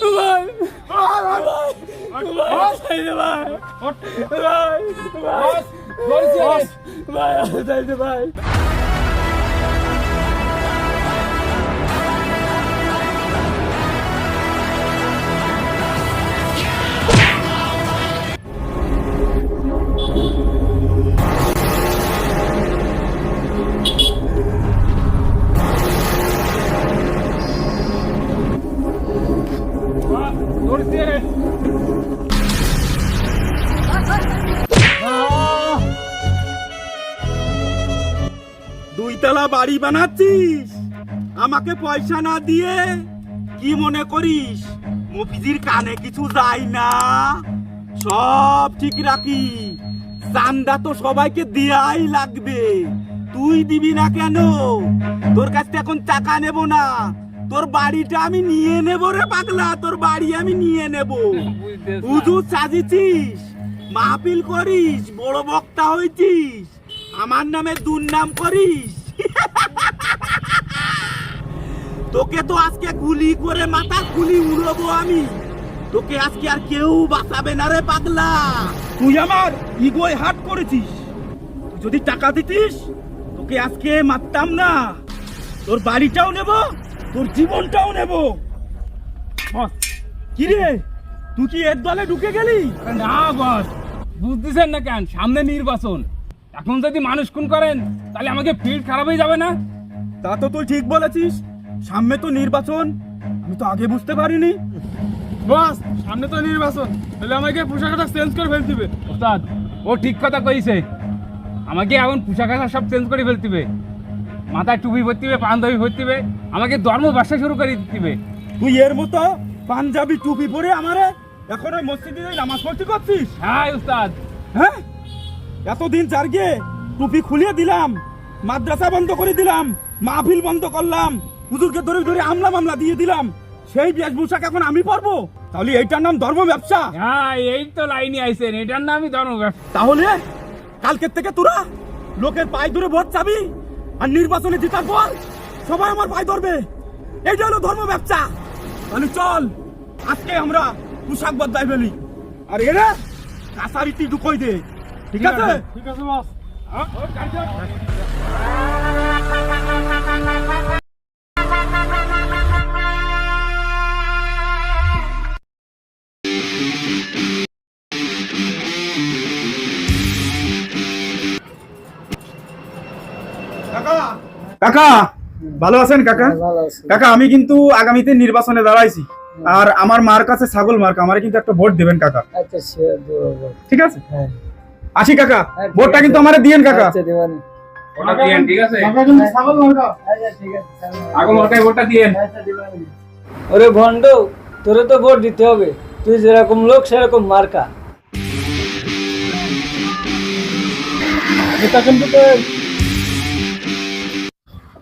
ভাই। ভাই ভাই ভাই ভাই। দুইতলা বাড়ি বানাচ্ছিস? আমাকে পয়সা না দিয়ে কি মনে করিস? মফিজির কানে কিছু যায় না। সব ঠিক রাখি চান্দা তো সবাইকে দেয়াই লাগবে। তুই দিবি না কেন? তোর কাছ থেকে এখন টাকা নেব না। তোর বাড়িটা আমি নিয়ে নেব রে পাগলা। তোর বাড়ি আমি নিয়ে নেব। উজু সাজিছিস। মাহফিল করিস। বড় বক্তা হয়েছিস আমার নামে দুর্নাম করিস। তোকে তো আজকে গুলি করে মাথা গুলি উড়বো আমি। তোকে আজকে আর কেউ বাঁচাবে না রে পাগলা। তুই আমার ইগোয় হাট করেছিস। তুই যদি টাকা দিতিস তোকে আজকে মারতাম না। তোর বাড়িটাও নেব তোর জীবনটাও নেব। কি রে? তুই কি এর দলে ঢুকে গেলি? না বস। বুঝতেছেন না কেন? সামনে নির্বাচন। এখন যদি মানুষ খুন করেন তাহলে আমাকে ফিল্ড খারাপ হয়ে যাবে না? তা তো তুই ঠিক বলেছিস। সামনে তো নির্বাচন। আমি তো আগে বুঝতে পারিনি। বস সামনে তো নির্বাচন। তাহলে আমাকে পোশাক আশাক চেঞ্জ করে ফেলতে হবে। ওস্তাদ ও ঠিক কথা কইছে। আমাকে এখন পোশাক আশাক সব চেঞ্জ করে ফেলতে হবে। মাথায় টুপি ভরতে হবে পাঞ্জাবি ভরতে হবে। আমাকে ধর্ম ব্যবসা শুরু করে দিতে হবে। তুই এর মতো পাঞ্জাবি টুপি পরে আমারে এখন ওই মসজিদে যাই নামাজ পড়তে করছিস? হ্যাঁ উস্তাদ হ্যাঁ? এতদিন চারগে টুপি খুলিয়ে দিলাম মাদ্রাসা বন্ধ করে দিলাম মাহফিল বন্ধ করলাম হুজুরকে ধরে ধরে আমলা মামলা দিয়ে দিলাম। সেই বেশভূষাক এখন আমি পরবো। তাহলে এইটার নাম ধর্ম ব্যবসা। হ্যাঁ এই তো লাইনে আইছেন এটার নামই ধর্ম ব্যবসা। তাহলে কালকের থেকে তোরা লোকের পায়ে ধরে ভোট চাবি আর নির্বাচনে জেতার পর সবাই আমার পায়ে ধরবে। এইটা হলো ধর্ম ব্যবসা। তাহলে চল আজকে আমরা পোশাক বদলাই ফেলি। আর এরা কাছারিটি ঢুকই দে। ঠিক আছে? ঠিক আছে বস। কাকা ভালো আছেন কাকা? কাকা আমি কিন্তু আগামীতে নির্বাচনে দাঁড়াইছি। আর আমার মার কাছে ছাগল মার্ক আমার কিন্তু একটা ভোট দেবেন কাকা। আচ্ছা ঠিক আছে? হ্যাঁ। আসি কাকা হ্যাঁ, ভোটটা কিন্তু আমারে দিয়েন কাকা। আচ্ছা দেবানি। ওটা দিয়েন ঠিক আছে? আচ্ছা ঠিক আছে আগে মাথায় ভোটটা দিয়েন। আচ্ছা ওরে ভন্ড তোরে তো ভোট দিতে হবে। তুই যেরকম লোক সেরকম মার্কা। এটা কিন্তু তোর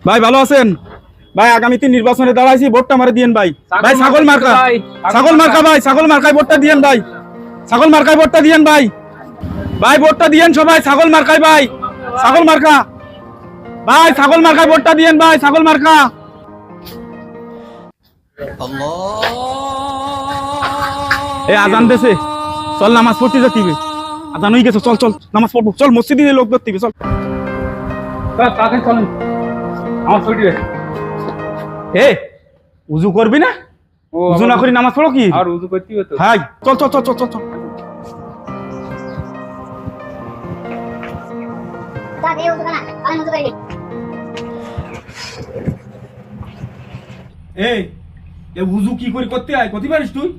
ভাই ভালো আছেন? ভাই আগামীতে নির্বাচনে দাঁড়াইছি ভোটটা আমারে দিয়েন ভাই। ভাই ছাগল মার্কা ভাই, ছাগল মার্কা। ভাই ছাগল মার্কায় ভোটটা দিয়েন ভাই। ছাগল মার্কায় ভোটটা দিয়েন ভাই। ভাই ভোটটা দিয়েন সবাই ছাগল মার্কায় ভাই। ছাগল মার্কা। ভাই ছাগল মার্কায় ভোটটা দিয়েন ভাই ছাগল মার্কা। এ আজান দেছে। চল নামাজ পড়তে যেতে হবে আজান হয়ে গেছে চল চল নামাজ পড়ব। চল মসজিদে লোক ধরতে হবে চল চলেন। আমার ছুটি এ উজু করবি না? উজু না করি নামাজ পড়ো কি? আর উজু করতে হবে তো। হাই চল চল চল চল চল চল. এই এ উজু কি করে করতে হয় করতে পারিস তুই?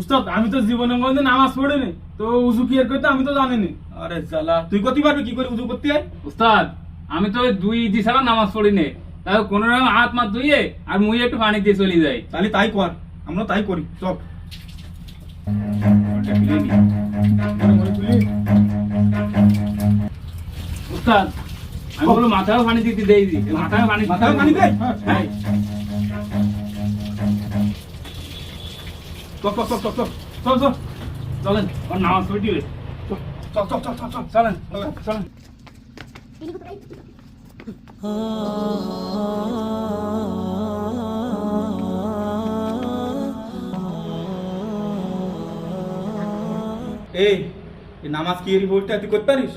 উস্তাদ আমি তো জীবনে কোনোদিন নামাজ পড়িনি। তো উজু কি আর করতে আমি তো জানিনি। আরে জালা তুই করতে পারবি কি করে উজু করতে হয় উস্তাদ আমি তো ওই দুই দি ছাড়া নামাজ পড়িনি তাই কোনো রকম হাত মাত ধুয়ে আর মুই একটু পানি দিয়ে চলে যাই। তাহলে তাই কর আমরা তাই করি চল। ওস্তাদ আমি বলো মাথায় পানি দিতে দেই দি। মাথায় পানি মাথায় পানি দেই? হ্যাঁ। চল চল চল চল চল চল চল। চলেন ওর নামাজ পড়ি চল চল চল চল চলেন চলেন। এই এই নামাজ কি এর বইটা তুই করতে পারিস?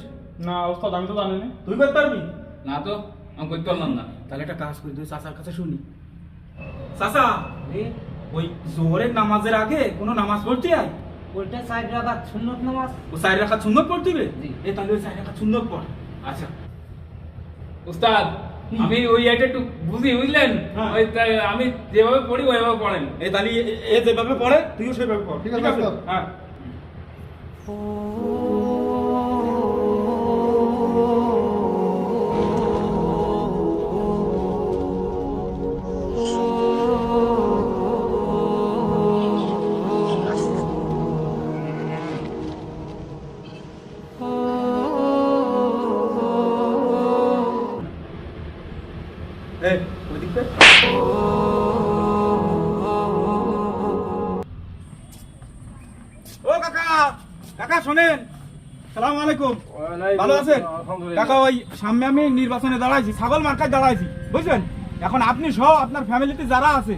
না ওস্তাদ আমি তো জানি না। তুই করতে পারবি? না তো আমি করতে পারলাম না। তাহলে একটা কাজ করি তুই চাচার কাছে শুনি। চাচা ওই জোহরের নামাজের আগে কোনো নামাজ পড়তে আয়। ওইটা সাইড রাখা সুন্নত নামাজ। ও সাইড রাখা সুন্দর পড়তে হবে? এ তাহলে ওই সাইড রাখা সুন্দর পড়। আচ্ছা। উস্তাদ আমি ওই এটা একটু বুঝি বুঝলেন? হ্যাঁ। ওই আমি যেভাবে পড়ি ওইভাবে পড়েন। এই তাহলে এ- যেভাবে পড়ে তুইও সেভাবে পড় ঠিক আছে। হ্যাঁ। আলাইকুম। ভালো আছেন? কাকা ওই সামনে আমি নির্বাচনে দাঁড়াইছি ছাগল মার্কায় দাঁড়াইছি বুঝলেন এখন আপনি সহ আপনার ফ্যামিলিতে যারা আছে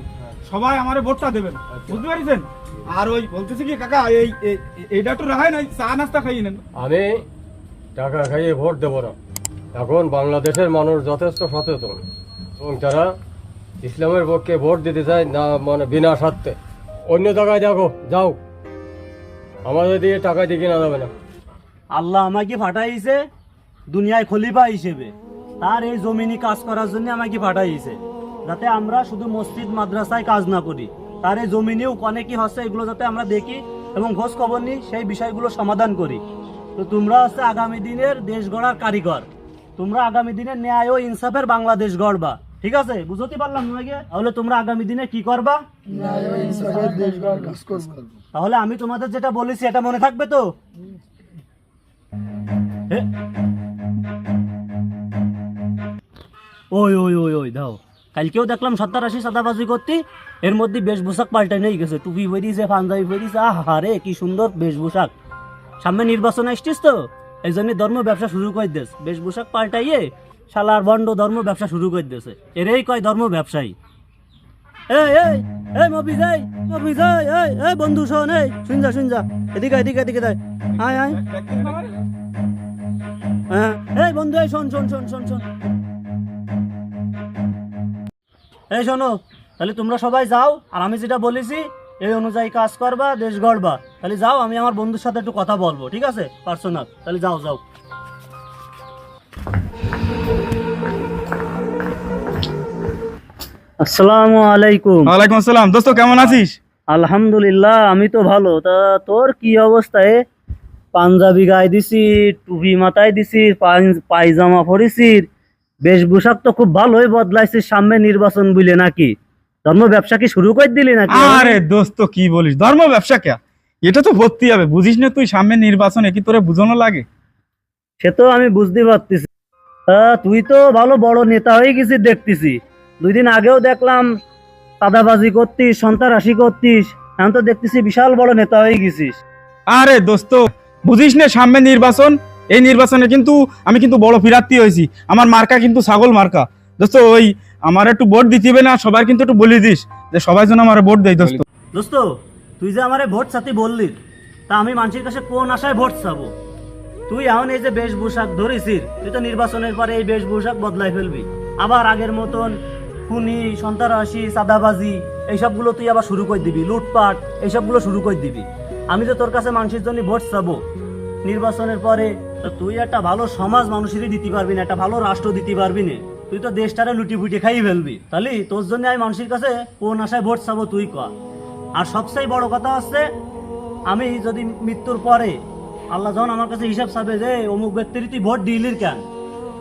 সবাই আমারে ভোটটা দেবেন বুঝতে পারছেন? আর ওই বলতেছি কি কাকা এই এই- এইটা একটু রাখাই নাই চা নাস্তা খাইয়ে নেন। আমি টাকা খাইয়ে ভোট দেব না। এখন বাংলাদেশের মানুষ যথেষ্ট সচেতন। এবং তারা ইসলামের পক্ষে ভোট দিতে চায় না মানে বিনা স্বার্থে। অন্য জায়গায় দেখো যাও। আমাদের দিয়ে টাকা দিয়ে কেনা যাবে না। আল্লাহ আমাকে ফাটাইছে দুনিয়ায় খলিফা হিসেবে। তার এই জমিনি কাজ করার জন্য আমাকে ফাটাইছে যাতে আমরা শুধু মসজিদ মাদ্রাসায় কাজ না করি। তার এই জমিনেও কি হচ্ছে এগুলো যাতে আমরা দেখি এবং খোঁজ খবর নিই সেই বিষয়গুলো সমাধান করি। তো তোমরা হচ্ছে আগামী দিনের দেশ গড়ার কারিগর। তোমরা আগামী দিনে ন্যায় ও ইনসাফের বাংলাদেশ গড়বা। ঠিক আছে? বুঝতে পারলাম তোমাকে তাহলে তোমরা আগামী দিনে কি করবা। তাহলে আমি তোমাদের যেটা বলেছি এটা মনে থাকবে তো? ওই ওই ওই ওই, দাও। কালকেও দেখলাম সত্তর আশি সাদাবাজি করতে, এর মধ্যে বেশভূষাক পাল্টাই নেই গেছে। টুপি বেরিয়েছে পাঞ্জাবি বেরিয়েছে আহা রে, কি সুন্দর বেশভূষাক। সামনে নির্বাচন আসছিস তো, এই জন্য ধর্ম ব্যবসা শুরু করে দিস। বেশভূষাক পাল্টাইয়ে শালার বন্ড ধর্ম ব্যবসা শুরু করে দিয়েছে এরেই কয় ধর্ম ব্যবসায়ী। এই এই এই মফিজ, এই এই এই বন্ধু শোন, এই শুন যা শুন যা এদিকে এদিকে এদিকে আয় আয়। হ্যাঁ এই বন্ধু এই শোন শোন শোন শোন শোন। এই শোনো তাহলে তোমরা সবাই যাও আর আমি যেটা বলেছি এই অনুযায়ী কাজ করবা দেশ গড়বা। তাহলে যাও আমি আমার বন্ধুর সাথে একটু কথা বলব ঠিক আছে? পার্সোনাল তাহলে যাও যাও। আসসালামু আলাইকুম। ওয়ালাইকুম আসসালাম। দোস্ত কেমন আছিস? আলহামদুলিল্লাহ আমি তো ভালো। তা তোর কি অবস্থায় পাঞ্জাবি গায়ে দিছি টুপি মাথায় দিছি পায়জামা পরেছি বেশভূষাক তো খুব ভালোই বদলাইছিস সামনে নির্বাচন বুঝলে নাকি? ধর্ম ব্যবসা কি শুরু করে দিলি নাকি? আরে দোস্ত কি বলিস? ধর্ম ব্যবসা কে? এটা তো ভর্তি হবে। বুঝিস না তুই সামনে নির্বাচনে কি তোরে বুঝানো লাগে? সে তো আমি বুঝতে পারতেছি। তুই তো ভালো বড় নেতা হয়ে গেছিস দেখতেছি। দুই দিন আগেও দেখলাম সাদাবাজি করতিস সন্ত্রাসী করতিস। এখন তো দেখতেছি বিশাল বড় নেতা হয়ে গেছিস। আরে দোস্ত বুঝিস না সামনে নির্বাচন? এই নির্বাচনে কিন্তু আমি কিন্তু বড় ফিরাত্তি হয়েছি। আমার মার্কা কিন্তু ছাগল মার্কা। দোস্ত, ওই আমার একটু ভোট দিতে না, সবার কিন্তু একটু বলে দিস যে সবাই যেন আমার ভোট দেয়, দোস্ত। দোস্ত, তুই যে আমারে ভোট চাতি বললি, তা আমি মানুষের কাছে কোন আশায় ভোট চাবো তুই এখন এই যে বেশভূষাক ধরেছিস তুই তো নির্বাচনের পরে এই বেশভূষাক বদলাই ফেলবি। আবার আগের মতন খুনি, সন্ত্রাসী সাদাবাজি এইসবগুলো তুই আবার শুরু করে দিবি। লুটপাট, এইসবগুলো শুরু করে দিবি। আমি তো তোর কাছে মানুষের জন্য ভোট চাবো নির্বাচনের পরে, তুই একটা ভালো সমাজ মানুষেরই দিতে পারবি না, একটা ভালো রাষ্ট্র দিতে পারবি না। তুই তো দেশটারে লুটি ফুটি খাই ফেলবি। তাহলে তোর জন্য আমি মানুষের কাছে কোন আশায় ভোট চাবো তুই ক। আর সবচেয়ে বড় কথা হচ্ছে, আমি যদি মৃত্যুর পরে আল্লাহ যখন আমার কাছে হিসাব চাবে যে, অমুক ব্যক্তির তুই ভোট দিলির কেন?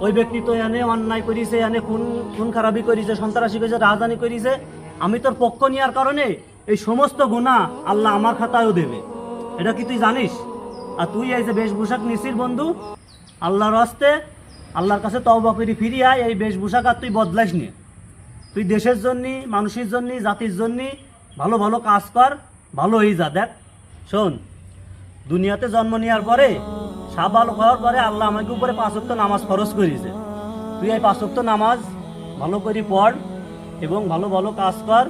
ওই ব্যক্তি তো এনে অন্যায় করিছে, এনে খুন খুন খারাপি করিছে, সন্ত্রাসী করেছে, রাজধানী করিছে। আমি তোর পক্ষ নেওয়ার কারণে এই সমস্ত গুণা আল্লাহ আমার খাতায়ও দেবে। এটা কি তুই জানিস? আর তুই এই যে বেশভূষাক নিছিস বন্ধু, আল্লাহর হস্তে আল্লাহর কাছে তওবা করি ফিরি আয়, এই বেশভূষাক আর তুই বদলাইস নি। তুই দেশের জন্যে, মানুষের জন্যে, জাতির জন্যে ভালো ভালো কাজ কর, ভালো হয়ে যা, দেখ। শোন, দুনিয়াতে জন্ম নেওয়ার পরে, সাবাল হওয়ার পরে আল্লাহ আমাকে উপরে পাঁচক্ত নামাজ খরচ করিয়েছে। তুই এই পাঁচক্ত নামাজ ভালো করে পড় এবং ভালো ভালো কাজ কর।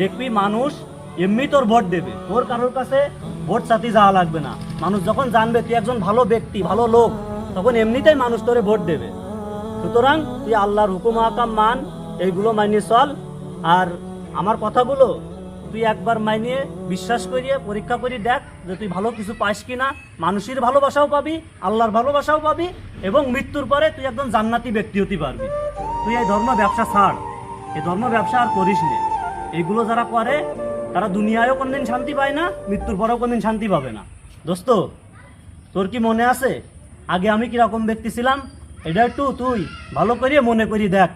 দেখবি মানুষ এমনি তোর ভোট দেবে। তোর কারোর কাছে ভোট সাথে যাওয়া লাগবে না। মানুষ যখন জানবে তুই একজন ভালো ব্যক্তি, ভালো লোক, তখন এমনিতেই মানুষ তোরে ভোট দেবে। সুতরাং তুই আল্লাহর হুকুম আকাম মান, এইগুলো মানিয়ে চল। আর আমার কথাগুলো তুই একবার মাইনিয়ে বিশ্বাস করিয়ে, পরীক্ষা করি দেখ যে তুই ভালো কিছু পাস কিনা। মানুষের ভালোবাসাও পাবি, আল্লাহর ভালোবাসাও পাবি এবং মৃত্যুর পরে তুই একদম জান্নাতি ব্যক্তি হতে পারবি। তুই এই ধর্ম ব্যবসা ছাড়। এই ধর্ম ব্যবসা আর করিস নে। এইগুলো যারা করে তারা দুনিয়ায়ও কোনদিন শান্তি পায় না, মৃত্যুর পরেও কোনদিন শান্তি পাবে না। দোস্ত, তোর কি মনে আছে? আগে আমি কীরকম ব্যক্তি ছিলাম? এটা একটু তুই ভালো করিয়ে মনে করি দেখ।